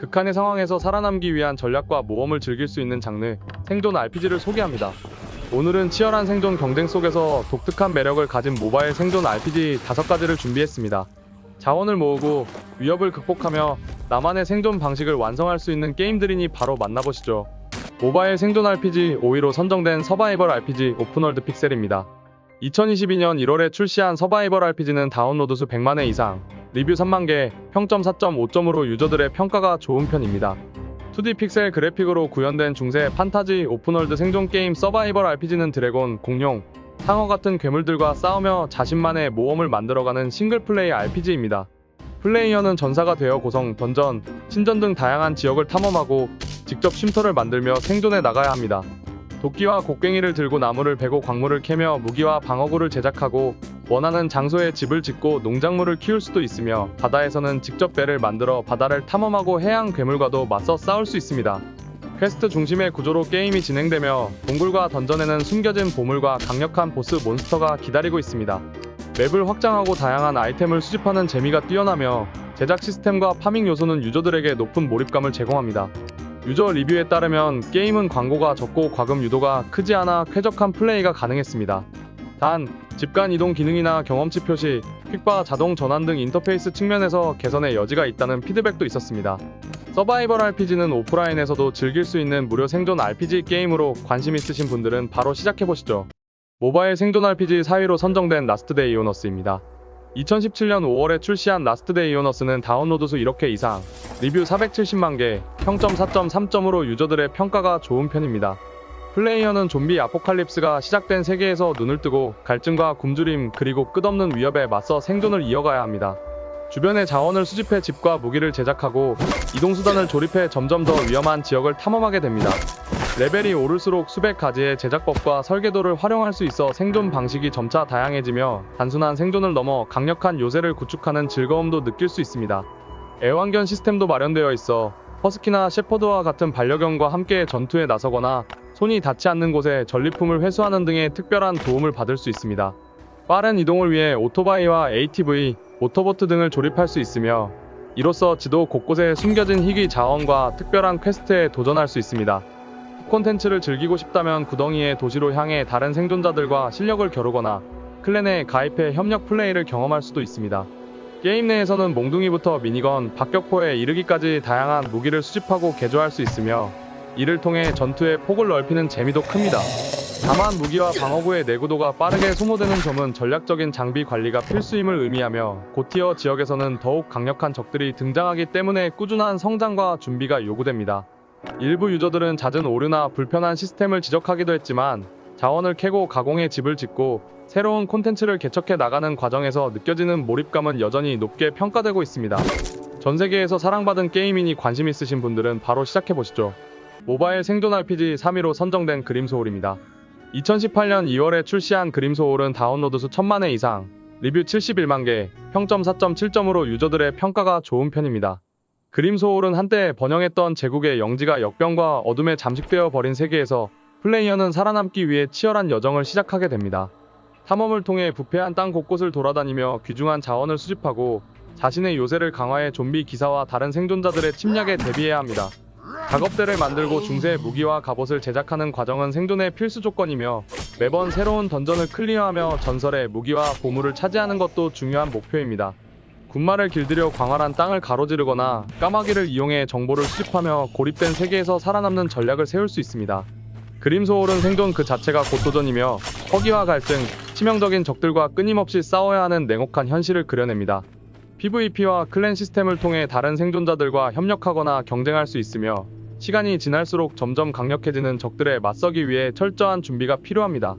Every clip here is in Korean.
극한의 상황에서 살아남기 위한 전략과 모험을 즐길 수 있는 장르 생존 RPG를 소개합니다. 오늘은 치열한 생존 경쟁 속에서 독특한 매력을 가진 모바일 생존 RPG 5가지를 준비했습니다. 자원을 모으고 위협을 극복하며 나만의 생존 방식을 완성할 수 있는 게임들이니 바로 만나보시죠. 모바일 생존 RPG 5위로 선정된 서바이벌 RPG 오픈월드 픽셀입니다. 2022년 1월에 출시한 서바이벌 RPG는 다운로드 수 100만회 이상, 리뷰 3만 개, 평점 4.5점으로 유저들의 평가가 좋은 편입니다. 2D 픽셀 그래픽으로 구현된 중세 판타지 오픈월드 생존 게임 서바이벌 RPG는 드래곤, 공룡, 상어 같은 괴물들과 싸우며 자신만의 모험을 만들어가는 싱글플레이 RPG입니다. 플레이어는 전사가 되어 고성, 던전, 신전 등 다양한 지역을 탐험하고 직접 쉼터를 만들며 생존해 나가야 합니다. 도끼와 곡괭이를 들고 나무를 베고 광물을 캐며 무기와 방어구를 제작하고 원하는 장소에 집을 짓고 농작물을 키울 수도 있으며 바다에서는 직접 배를 만들어 바다를 탐험하고 해양 괴물과도 맞서 싸울 수 있습니다. 퀘스트 중심의 구조로 게임이 진행되며 동굴과 던전에는 숨겨진 보물과 강력한 보스 몬스터가 기다리고 있습니다. 맵을 확장하고 다양한 아이템을 수집하는 재미가 뛰어나며 제작 시스템과 파밍 요소는 유저들에게 높은 몰입감을 제공합니다. 유저 리뷰에 따르면 게임은 광고가 적고 과금 유도가 크지 않아 쾌적한 플레이가 가능했습니다. 단, 집간 이동 기능이나 경험치 표시, 퀵바 자동 전환 등 인터페이스 측면에서 개선의 여지가 있다는 피드백도 있었습니다. 서바이벌 RPG는 오프라인에서도 즐길 수 있는 무료 생존 RPG 게임으로 관심 있으신 분들은 바로 시작해보시죠. 모바일 생존 RPG 4위로 선정된 라스트 데이 오너스입니다. 2017년 5월에 출시한 라스트 데이 오너스는 다운로드 수 1억 개 이상, 리뷰 470만 개, 평점 4.3점으로 유저들의 평가가 좋은 편입니다. 플레이어는 좀비 아포칼립스가 시작된 세계에서 눈을 뜨고 갈증과 굶주림 그리고 끝없는 위협에 맞서 생존을 이어가야 합니다. 주변의 자원을 수집해 집과 무기를 제작하고 이동수단을 조립해 점점 더 위험한 지역을 탐험하게 됩니다. 레벨이 오를수록 수백 가지의 제작법과 설계도를 활용할 수 있어 생존 방식이 점차 다양해지며 단순한 생존을 넘어 강력한 요새를 구축하는 즐거움도 느낄 수 있습니다. 애완견 시스템도 마련되어 있어 허스키나 셰퍼드와 같은 반려견과 함께 전투에 나서거나 손이 닿지 않는 곳에 전리품을 회수하는 등의 특별한 도움을 받을 수 있습니다. 빠른 이동을 위해 오토바이와 ATV, 모터보트 등을 조립할 수 있으며 이로써 지도 곳곳에 숨겨진 희귀 자원과 특별한 퀘스트에 도전할 수 있습니다. 콘텐츠를 즐기고 싶다면 구덩이의 도시로 향해 다른 생존자들과 실력을 겨루거나 클랜에 가입해 협력 플레이를 경험할 수도 있습니다. 게임 내에서는 몽둥이부터 미니건, 박격포에 이르기까지 다양한 무기를 수집하고 개조할 수 있으며 이를 통해 전투의 폭을 넓히는 재미도 큽니다. 다만 무기와 방어구의 내구도가 빠르게 소모되는 점은 전략적인 장비 관리가 필수임을 의미하며 고티어 지역에서는 더욱 강력한 적들이 등장하기 때문에 꾸준한 성장과 준비가 요구됩니다. 일부 유저들은 잦은 오류나 불편한 시스템을 지적하기도 했지만 자원을 캐고 가공해 집을 짓고 새로운 콘텐츠를 개척해 나가는 과정에서 느껴지는 몰입감은 여전히 높게 평가되고 있습니다. 전 세계에서 사랑받은 게임이니 관심 있으신 분들은 바로 시작해 보시죠. 모바일 생존 RPG 3위로 선정된 그림 소울입니다. 2018년 2월에 출시한 그림 소울은 다운로드 수 1000만 회 이상, 리뷰 71만 개, 평점 4.7점으로 유저들의 평가가 좋은 편입니다. 그림 소울은 한때 번영했던 제국의 영지가 역병과 어둠에 잠식되어 버린 세계에서 플레이어는 살아남기 위해 치열한 여정을 시작하게 됩니다. 탐험을 통해 부패한 땅 곳곳을 돌아다니며 귀중한 자원을 수집하고 자신의 요새를 강화해 좀비 기사와 다른 생존자들의 침략에 대비해야 합니다. 작업대를 만들고 중세 무기와 갑옷을 제작하는 과정은 생존의 필수 조건이며 매번 새로운 던전을 클리어하며 전설의 무기와 보물을 차지하는 것도 중요한 목표입니다. 군마를 길들여 광활한 땅을 가로지르거나 까마귀를 이용해 정보를 수집하며 고립된 세계에서 살아남는 전략을 세울 수 있습니다. 그림 소울은 생존 그 자체가 고도전이며 허기와 갈증, 치명적인 적들과 끊임없이 싸워야 하는 냉혹한 현실을 그려냅니다. PVP와 클랜 시스템을 통해 다른 생존자들과 협력하거나 경쟁할 수 있으며 시간이 지날수록 점점 강력해지는 적들에 맞서기 위해 철저한 준비가 필요합니다.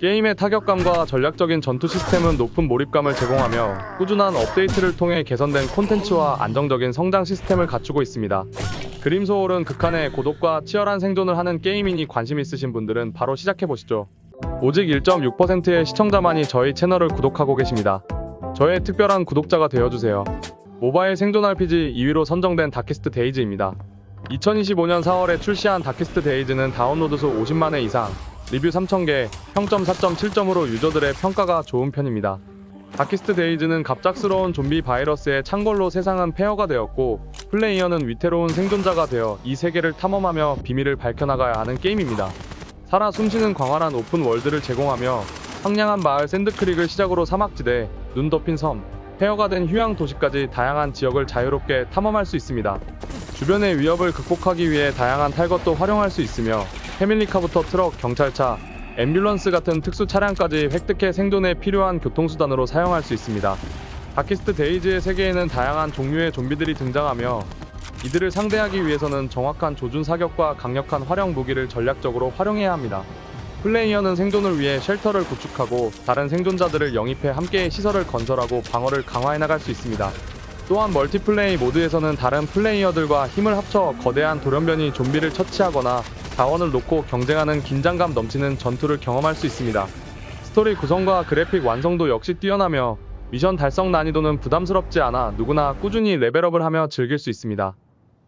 게임의 타격감과 전략적인 전투 시스템은 높은 몰입감을 제공하며 꾸준한 업데이트를 통해 개선된 콘텐츠와 안정적인 성장 시스템을 갖추고 있습니다. 그림 소울은 극한의 고독과 치열한 생존을 하는 게임이니 관심 있으신 분들은 바로 시작해보시죠. 오직 1.6%의 시청자만이 저희 채널을 구독하고 계십니다. 저의 특별한 구독자가 되어주세요. 모바일 생존 RPG 2위로 선정된 다키스트 데이즈입니다. 2025년 4월에 출시한 다키스트 데이즈는 다운로드 수 50만 회 이상, 리뷰 3,000개, 평점 4.7점으로 유저들의 평가가 좋은 편입니다. 다키스트 데이즈는 갑작스러운 좀비 바이러스의 창궐로 세상은 폐허가 되었고 플레이어는 위태로운 생존자가 되어 이 세계를 탐험하며 비밀을 밝혀나가야 하는 게임입니다. 살아 숨쉬는 광활한 오픈 월드를 제공하며 황량한 마을 샌드크릭을 시작으로 사막지대, 눈 덮인 섬, 폐허가 된 휴양 도시까지 다양한 지역을 자유롭게 탐험할 수 있습니다. 주변의 위협을 극복하기 위해 다양한 탈 것도 활용할 수 있으며 패밀리카부터 트럭, 경찰차, 앰뷸런스 같은 특수 차량까지 획득해 생존에 필요한 교통수단으로 사용할 수 있습니다. 다키스트 데이즈의 세계에는 다양한 종류의 좀비들이 등장하며 이들을 상대하기 위해서는 정확한 조준 사격과 강력한 활용 무기를 전략적으로 활용해야 합니다. 플레이어는 생존을 위해 쉘터를 구축하고 다른 생존자들을 영입해 함께 시설을 건설하고 방어를 강화해 나갈 수 있습니다. 또한 멀티플레이 모드에서는 다른 플레이어들과 힘을 합쳐 거대한 돌연변이 좀비를 처치하거나 자원을 놓고 경쟁하는 긴장감 넘치는 전투를 경험할 수 있습니다. 스토리 구성과 그래픽 완성도 역시 뛰어나며 미션 달성 난이도는 부담스럽지 않아 누구나 꾸준히 레벨업을 하며 즐길 수 있습니다.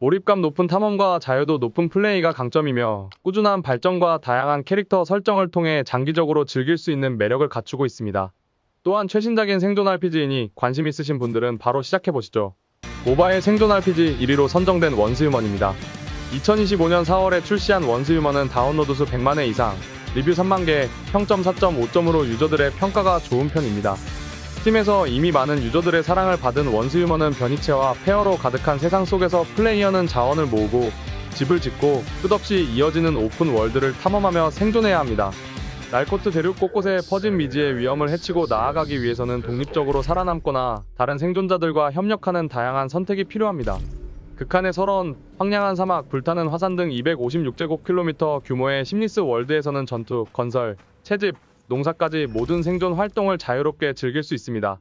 몰입감 높은 탐험과 자유도 높은 플레이가 강점이며 꾸준한 발전과 다양한 캐릭터 설정을 통해 장기적으로 즐길 수 있는 매력을 갖추고 있습니다. 또한 최신작인 생존 RPG이니 관심 있으신 분들은 바로 시작해보시죠. 모바일 생존 RPG 1위로 선정된 원스휴먼입니다. 2025년 4월에 출시한 원스휴먼은 다운로드 수 100만회 이상, 리뷰 3만 개, 평점 4.5점으로 유저들의 평가가 좋은 편입니다. 스팀에서 이미 많은 유저들의 사랑을 받은 원스휴먼은 변이체와 페어로 가득한 세상 속에서 플레이어는 자원을 모으고 집을 짓고 끝없이 이어지는 오픈 월드를 탐험하며 생존해야 합니다. 날코트 대륙 곳곳에 퍼진 미지의 위험을 해치고 나아가기 위해서는 독립적으로 살아남거나 다른 생존자들과 협력하는 다양한 선택이 필요합니다. 극한의 설원, 황량한 사막, 불타는 화산 등 256제곱킬로미터 규모의 심리스 월드에서는 전투, 건설, 채집, 농사까지 모든 생존 활동을 자유롭게 즐길 수 있습니다.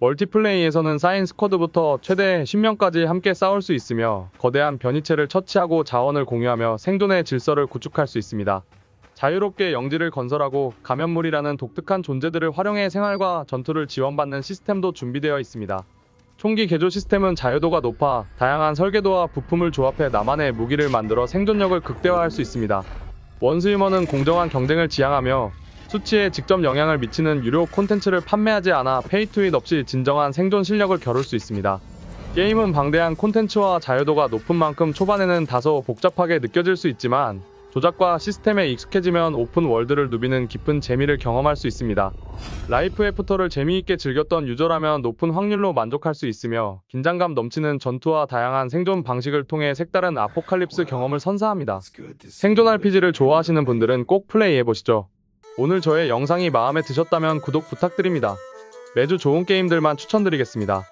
멀티플레이에서는 사인 스쿼드부터 최대 10명까지 함께 싸울 수 있으며 거대한 변이체를 처치하고 자원을 공유하며 생존의 질서를 구축할 수 있습니다. 자유롭게 영지를 건설하고 감염물이라는 독특한 존재들을 활용해 생활과 전투를 지원받는 시스템도 준비되어 있습니다. 총기 개조 시스템은 자유도가 높아 다양한 설계도와 부품을 조합해 나만의 무기를 만들어 생존력을 극대화할 수 있습니다. 원스휴먼은 공정한 경쟁을 지향하며 수치에 직접 영향을 미치는 유료 콘텐츠를 판매하지 않아 페이투잇 없이 진정한 생존 실력을 겨룰 수 있습니다. 게임은 방대한 콘텐츠와 자유도가 높은 만큼 초반에는 다소 복잡하게 느껴질 수 있지만 조작과 시스템에 익숙해지면 오픈 월드를 누비는 깊은 재미를 경험할 수 있습니다. 라이프 애프터를 재미있게 즐겼던 유저라면 높은 확률로 만족할 수 있으며 긴장감 넘치는 전투와 다양한 생존 방식을 통해 색다른 아포칼립스 경험을 선사합니다. 생존 RPG를 좋아하시는 분들은 꼭 플레이해보시죠. 오늘 저의 영상이 마음에 드셨다면 구독 부탁드립니다. 매주 좋은 게임들만 추천드리겠습니다.